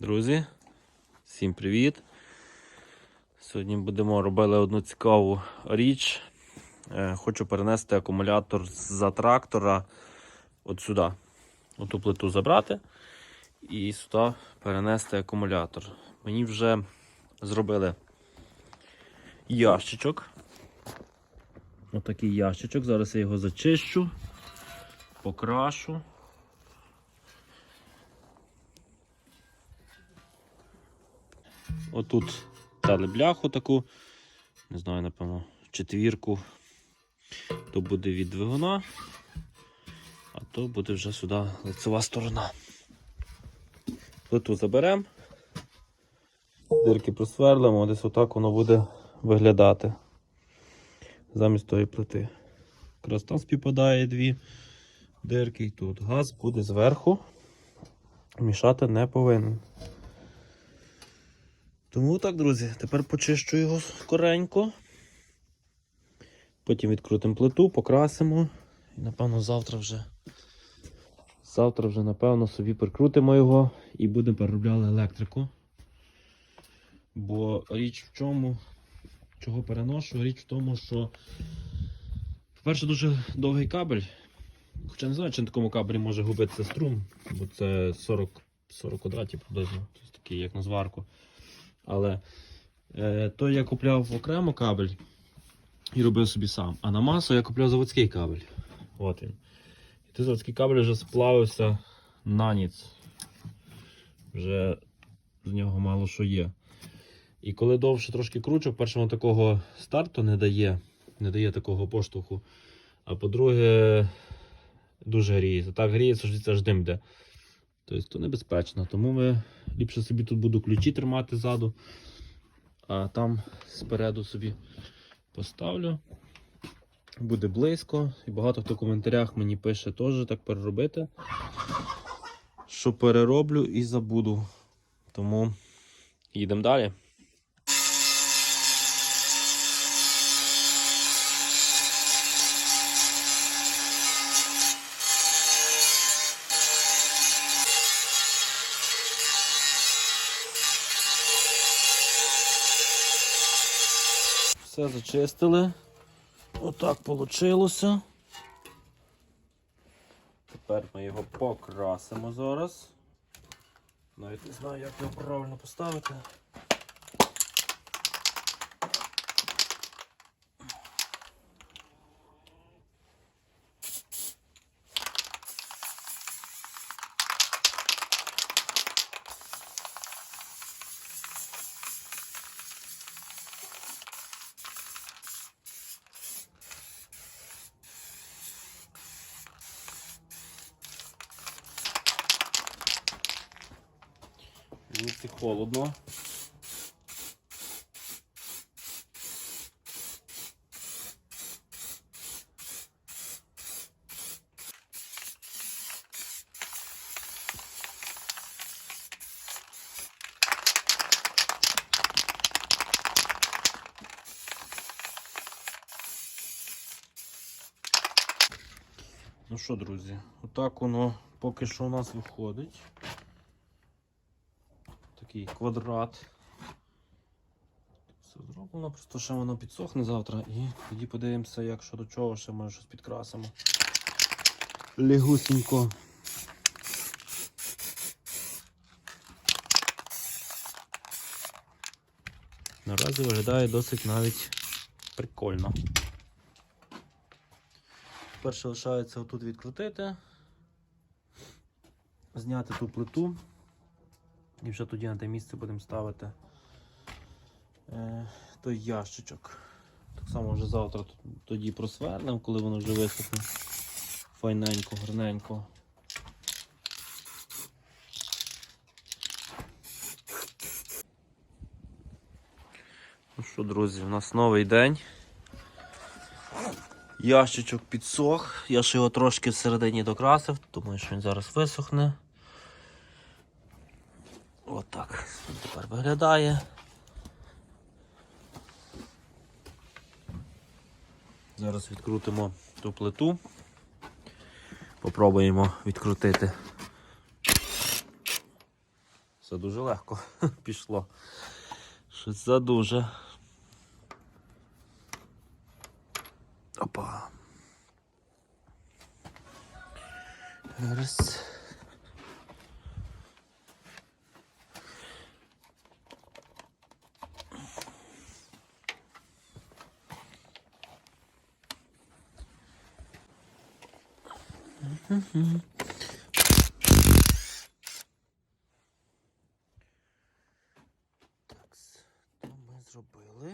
Друзі, всім привіт! Сьогодні будемо робити одну цікаву річ. Е, Хочу перенести акумулятор за трактора от сюди. Оту плиту забрати і сюди перенести акумулятор. Мені вже зробили ящичок. Отакий ящичок. Зараз я його зачищу, покрашу. Отут дали бляху таку, не знаю, напевно, четвірку. То буде від двигуна, а то буде вже сюди лицева сторона. Плиту заберемо, дирки просверлимо, десь отак воно буде виглядати замість тої плити. Якраз там співпадає дві дирки і тут. Газ буде зверху, мішати не повинен. Тому так, друзі, тепер почищу його скоренько. Потім відкрутимо плиту, покрасимо. І напевно завтра вже. Завтра вже, напевно, собі прикрутимо його і будемо переробляти електрику. Бо річ в чому, чого переношу, річ в тому, що, по-перше, дуже довгий кабель. Хоча не знаю, чи на такому кабелі може губитися струм, бо це 40, 40 квадратів приблизно, тобто такий, як на зварку. Але е, той я купляв окремо кабель і робив собі сам. А на масу я купляв заводський кабель. От він. І той заводський кабель вже сплавився на ніц. Вже з нього мало що є. І коли довше трошки кручу, по-перше, воно такого старту не дає, не дає такого поштовху. А по-друге, дуже гріється. Так гріється, що це аж дим йде. Тобто то небезпечно. Тому ми ліпше собі тут буду ключі тримати ззаду, а там спереду собі поставлю. Буде близько. І багато хто в коментарях мені пише теж так переробити. Що перероблю і забуду. Тому їдемо далі. Зачистили. Отак вийшло. Тепер ми його покрасимо зараз. Навіть не знаю, як його правильно поставити. Мені холодно. Ну що, друзі, отак воно поки що у нас виходить такий квадрат. Все зроблено, просто ще воно підсохне завтра і тоді подивимося, як що до чого, ще може щось підкрасимо. Легусенько. Наразі виглядає досить навіть прикольно. Перше лишається отут відкрутити, зняти ту плиту. І вже тоді на те місце будемо ставити е, той ящичок. Так само вже завтра тоді просвернемо, коли воно вже висохне. Файненько, гарненько. Ну що, друзі, у нас новий день. Ящичок підсох. Я ще його трошки всередині докрасив, думаю, що він зараз висохне. Отак він тепер виглядає. Зараз відкрутимо ту плиту. Попробуємо відкрутити Все дуже легко пішло. Щось задуже. Опа. Так, то ми зробили.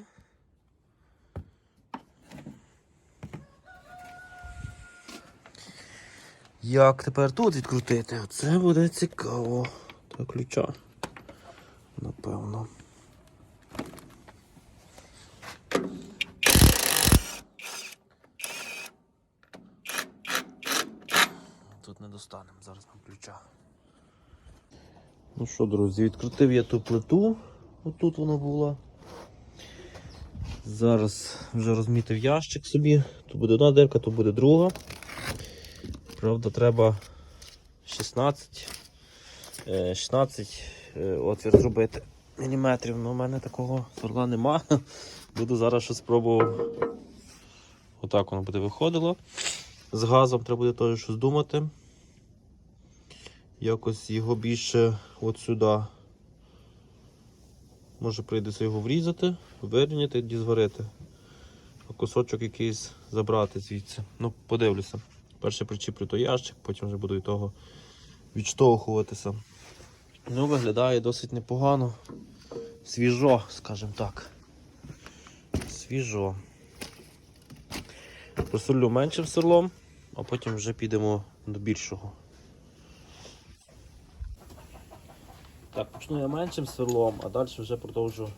Як тепер тут відкрутити? Оце буде цікаво. Так, ключа. Напевно. Тут не достанемо зараз нам ключа. Ну що, друзі, відкрутив я ту плиту. Отут вона була. Зараз вже розмітив ящик собі. Тут буде одна дирка, тут буде друга. Правда, треба 16, е, 16 е, отвір зробити міліметрів. але у мене такого сверла нема. Буду зараз щось спробував. Отак воно буде виходило. З газом треба буде теж щось думати. Якось його більше от сюди. Може прийдеться його врізати, вирівняти і зварити. А кусочок якийсь забрати звідси. Ну, подивлюся. Перше причіплю той ящик, потім вже буду від того відштовхуватися. Ну, виглядає досить непогано. Свіжо, скажімо так. Свіжо. Просолю меншим серлом, а потім вже підемо до більшого. Так, почну я меншим сверлом, а далі вже продовжу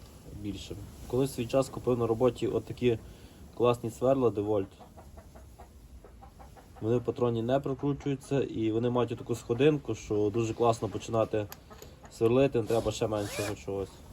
більшим. Колись свій час купив на роботі отакі класні сверла DeWalt. Вони в патроні не прокручуються і вони мають таку сходинку, що дуже класно починати сверлити, не треба ще меншого чогось.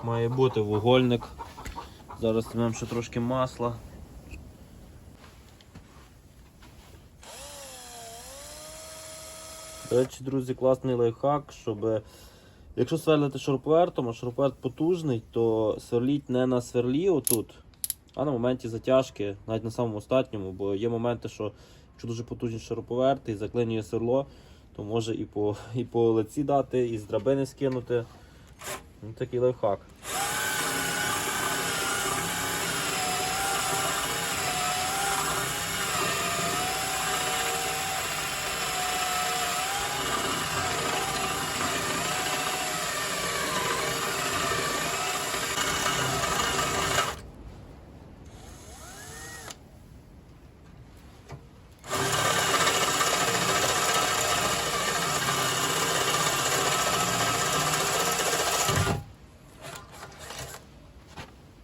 Як має бути, вугольник. Зараз візьмемо ще трошки масла. До речі, друзі, класний лайфхак, щоб якщо сверлити шуруповертом, а шуруповерт потужний, то сверліть не на сверлі отут, а на моменті затяжки, навіть на самому остатньому, бо є моменти, що якщо дуже потужні шуруповерти і заклинює сверло, то може і по, і по лиці дати, і з драбини скинути. Ну, такий лайфхак.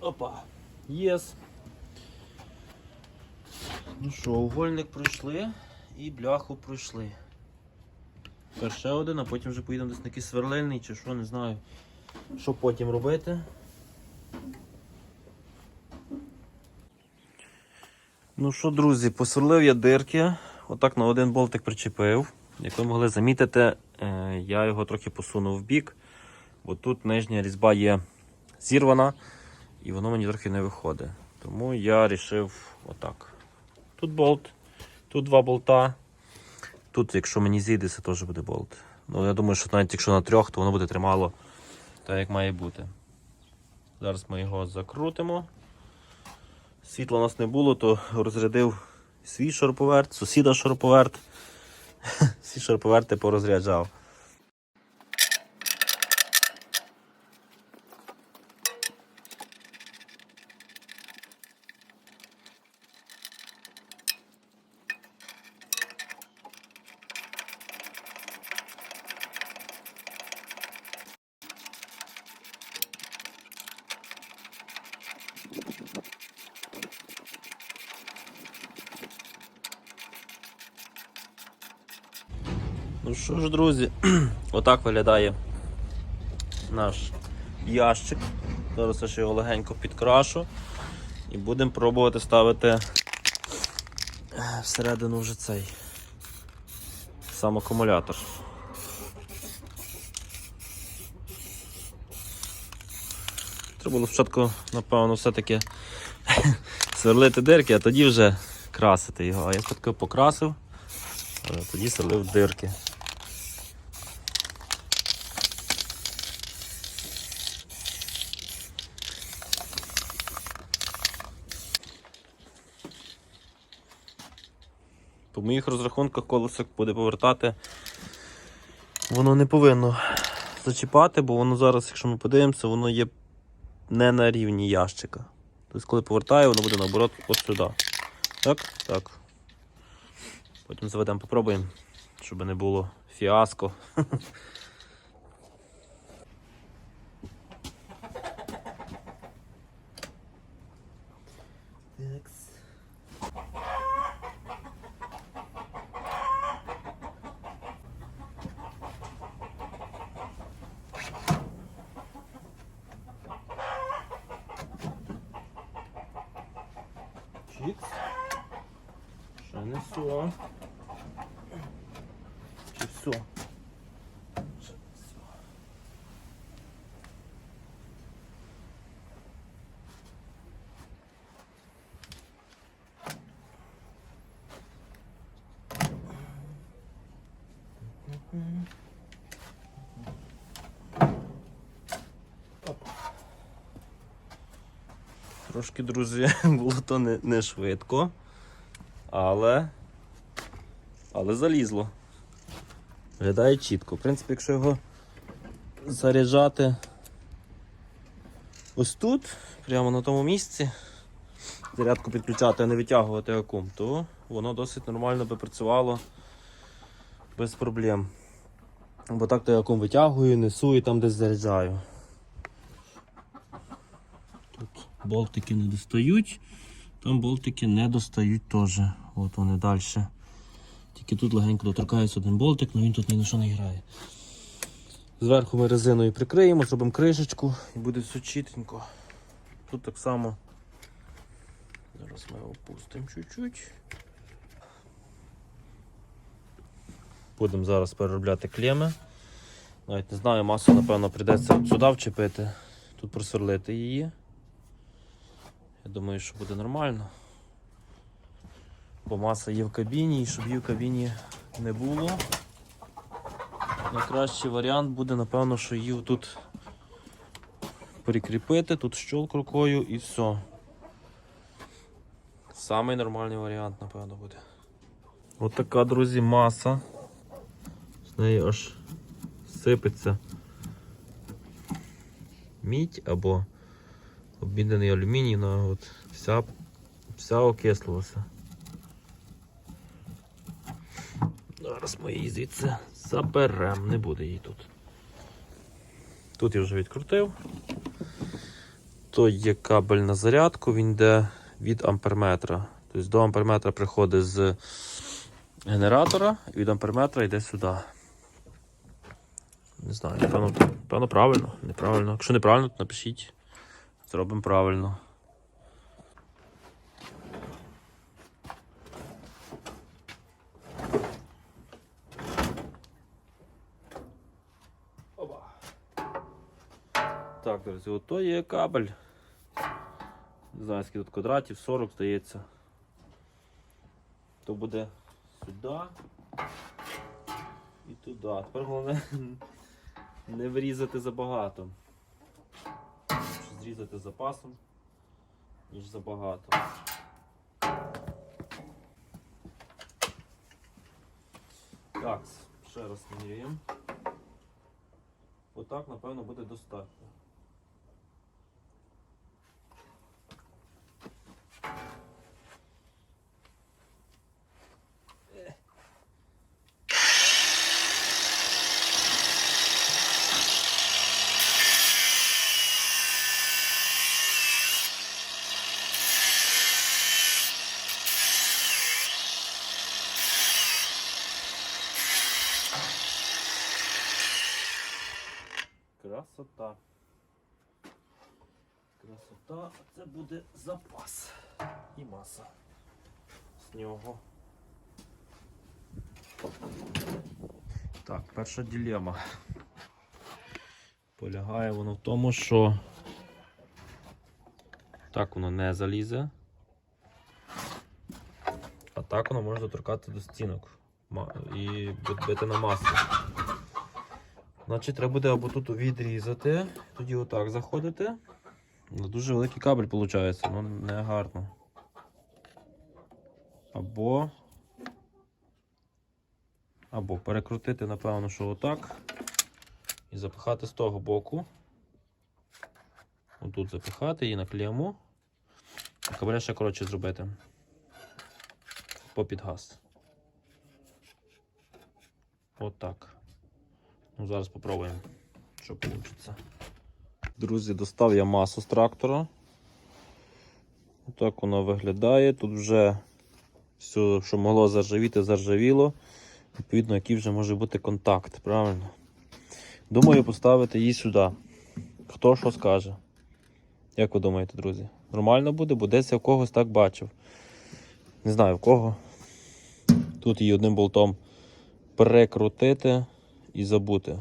Опа. Єс. Ну що, угольник пройшли і бляху пройшли. Тепер ще один, а потім вже поїдемо десь на якийсь сверлильний чи що, не знаю. Що потім робити. Ну що, друзі, посверлив я дирки. Отак на один болтик причепив. Як ви могли замітити, е, я його трохи посунув в бік, бо тут нижня різьба є зірвана і воно мені трохи не виходить. Тому я вирішив отак. Тут болт, тут два болта. Тут, якщо мені зійде, це теж буде болт. Ну, я думаю, що навіть якщо на трьох, то воно буде тримало так, як має бути. Зараз ми його закрутимо. Світла у нас не було, то розрядив свій шуруповерт, сусіда шуруповерт. Всі шуруповерти порозряджав. Що ж, друзі, отак виглядає наш ящик. Зараз я ще його легенько підкрашу і будемо пробувати ставити е, всередину вже цей сам акумулятор. Треба було спочатку, напевно, все-таки сверлити дирки, а тоді вже красити його. А я спочатку покрасив, а тоді сверлив дирки. По моїх розрахунках колесик буде повертати. Воно не повинно зачіпати, бо воно зараз, якщо ми подивимося, воно є не на рівні ящика. Тобто, коли повертаю, воно буде наоборот от сюди. Так? Так. Потім заведемо, попробуємо, щоб не було фіаско. Чікс. Ще не. Чи все? Ще все. Трошки, друзі, було то не, не швидко, але, але залізло. Виглядає чітко. В принципі, якщо його заряджати ось тут, прямо на тому місці, зарядку підключати, а не витягувати акум, то воно досить нормально би працювало без проблем. Бо так то я акум витягую, несу і там десь заряджаю. Тут болтики не достають, там болтики не достають теж. От вони далі. Тільки тут легенько доторкається один болтик, але він тут ні на що не грає. Зверху ми резиною прикриємо, зробимо кришечку і буде все чітенько. Тут так само. Зараз ми опустимо чуть-чуть. Будемо зараз переробляти клеми. Навіть не знаю, масу, напевно, прийдеться сюди вчепити, тут просверлити її. Я думаю, що буде нормально. Бо маса є в кабіні, і щоб її в кабіні не було. Найкращий варіант буде, напевно, що її тут прикріпити, тут щолк рукою і все. Самий нормальний варіант, напевно, буде. От така, друзі, маса. З неї аж сипеться мідь або обмінений алюміній, вона от вся, вся окислилася. Зараз ми її звідси заберемо, не буде її тут. Тут я вже відкрутив. То є кабель на зарядку, він йде від амперметра. Тобто до амперметра приходить з генератора, і від амперметра йде сюди. Не знаю, напевно правильно, неправильно. Якщо неправильно, то напишіть. Зробимо правильно. Опа. Так, друзі, ото є кабель. Не знаю, скільки тут квадратів, 40 здається. То буде сюди і туди. Тепер головне не врізати забагато. Зрізати запасом, ніж забагато. Так, ще раз міряємо. Отак, напевно, буде достатньо. Красота. Красота, це буде запас і маса з нього. Так, перша ділема. Полягає воно в тому, що так воно не залізе. А так воно може доторкати до стінок і бити на масу. Значить, треба буде або тут відрізати, тоді отак заходити. Ну, Дуже великий кабель виходить, ну не гарно. Або. Або перекрутити, напевно, що отак. І запихати з того боку. Отут запихати і на клему. А кабеля ще коротше зробити. Попід газ. Отак. Ну, зараз спробуємо, що вийде. Друзі, достав я масу з трактора. Отак воно виглядає. Тут вже все, що могло заржавіти, заржавіло. Відповідно, який вже може бути контакт, правильно? Думаю, поставити її сюди. Хто що скаже. Як ви думаєте, друзі? Нормально буде, бо десь я в когось так бачив. Не знаю в кого. Тут її одним болтом перекрутити і забути.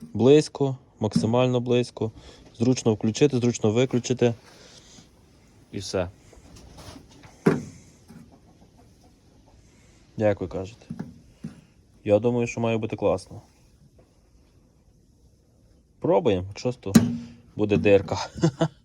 Близько, максимально близько. Зручно включити, зручно виключити. І все. Як ви кажете? Я думаю, що має бути класно. Пробуємо, якщо буде дирка.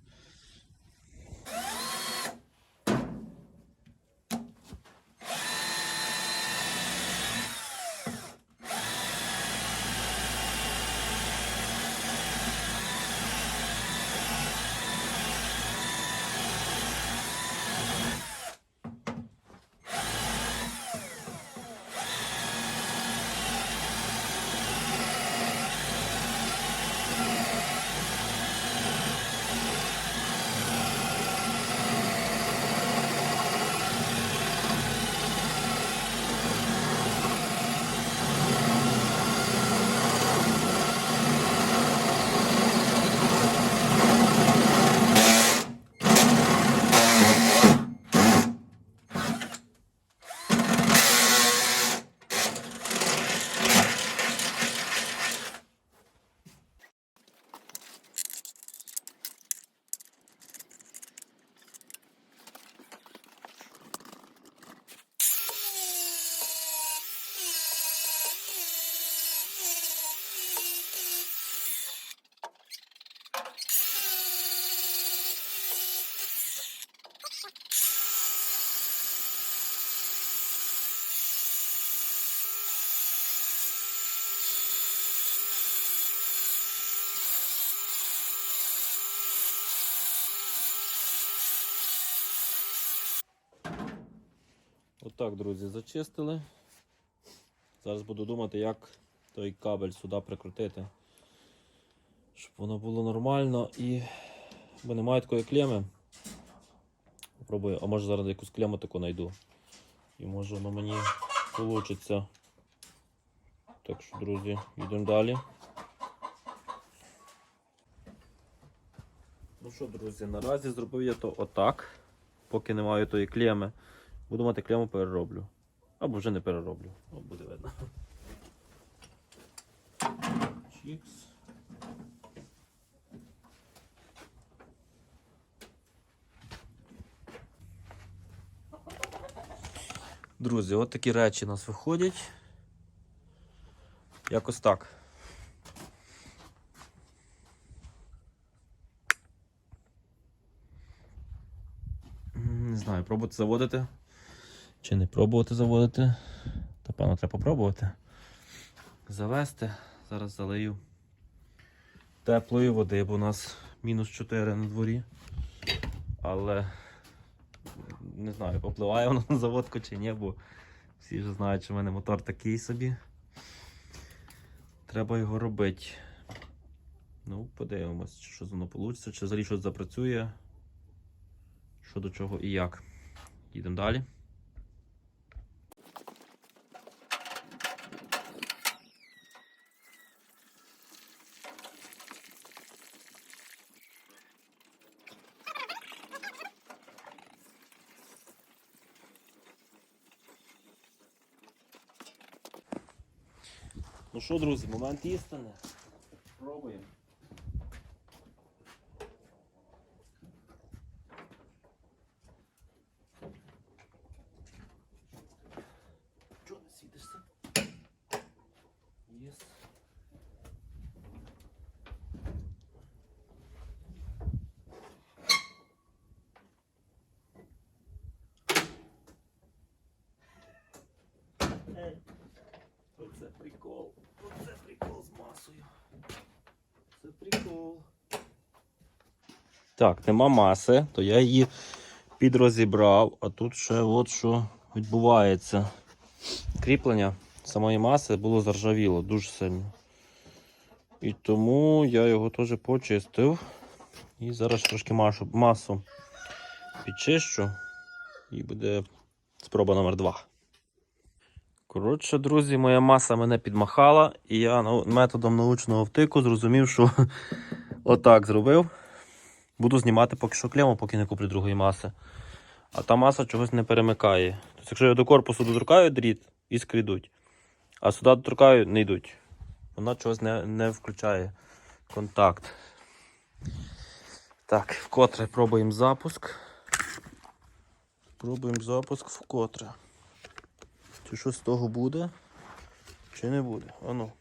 Отак, друзі, зачистили. Зараз буду думати, як той кабель сюди прикрутити. Щоб воно було нормально і. Бо немає такої клеми. Попробую, а може зараз якусь клему таку знайду. І може воно мені вийде. Так що, друзі, йдемо далі. Ну що, друзі, наразі зробив я то отак, поки не маю тої клеми. Буду мати клему перероблю. Або вже не перероблю. О, буде видно. Чікс. Друзі, от такі речі у нас виходять. Якось так. Не знаю, пробувати заводити. Чи не пробувати заводити? Та певно треба попробувати. Завести. Зараз залию теплої води, бо у нас мінус 4 на дворі. Але не знаю, попливає воно на заводку чи ні, бо всі вже знають, що в мене мотор такий собі. Треба його робити. Ну, подивимось, що воно вийде, чи взагалі щось запрацює. Що до чого і як. Їдемо далі. Ну що, друзі, момент істини. Пробуємо. Чого не світишся? Єс. Ей, Оце прикол. Оце прикол з масою. Це прикол. Так, нема маси, то я її підрозібрав, а тут ще от що відбувається. Кріплення самої маси було заржавіло дуже сильно. І тому я його теж почистив. І зараз трошки машу, масу підчищу. І буде спроба номер 2. Коротше, друзі, моя маса мене підмахала, і я методом научного втику зрозумів, що отак зробив. Буду знімати поки що клему, поки не куплю другої маси. А та маса чогось не перемикає. Тобто, якщо я до корпусу доторкаю дріт, іскри йдуть. А сюди доторкаю, не йдуть. Вона чогось не, не включає контакт. Так, вкотре пробуємо запуск. Пробуємо запуск вкотре. Чи що з того буде? Чи не буде? Ану.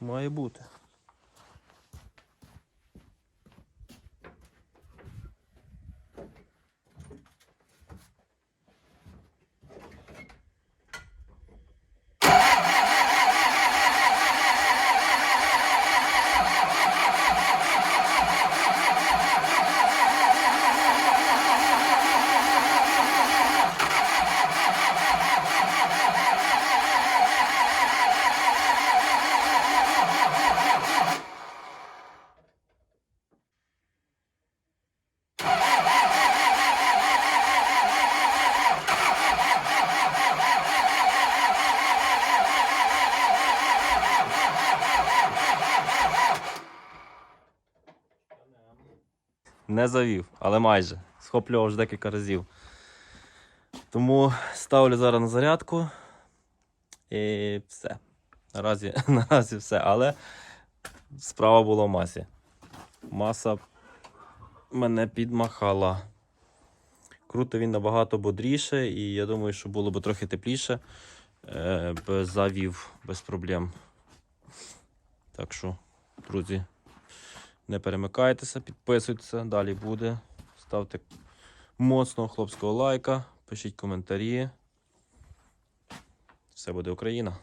Має бути. Не завів, але майже. Схоплював вже декілька разів. Тому ставлю зараз на зарядку. І все. Наразі, наразі все. Але справа була в масі. Маса мене підмахала. Круто він набагато бодріше, і я думаю, що було б трохи тепліше. Е, б завів без проблем. Так що, друзі. Не перемикайтеся, підписуйтеся, далі буде. Ставте моцного хлопського лайка, пишіть коментарі. Все буде Україна.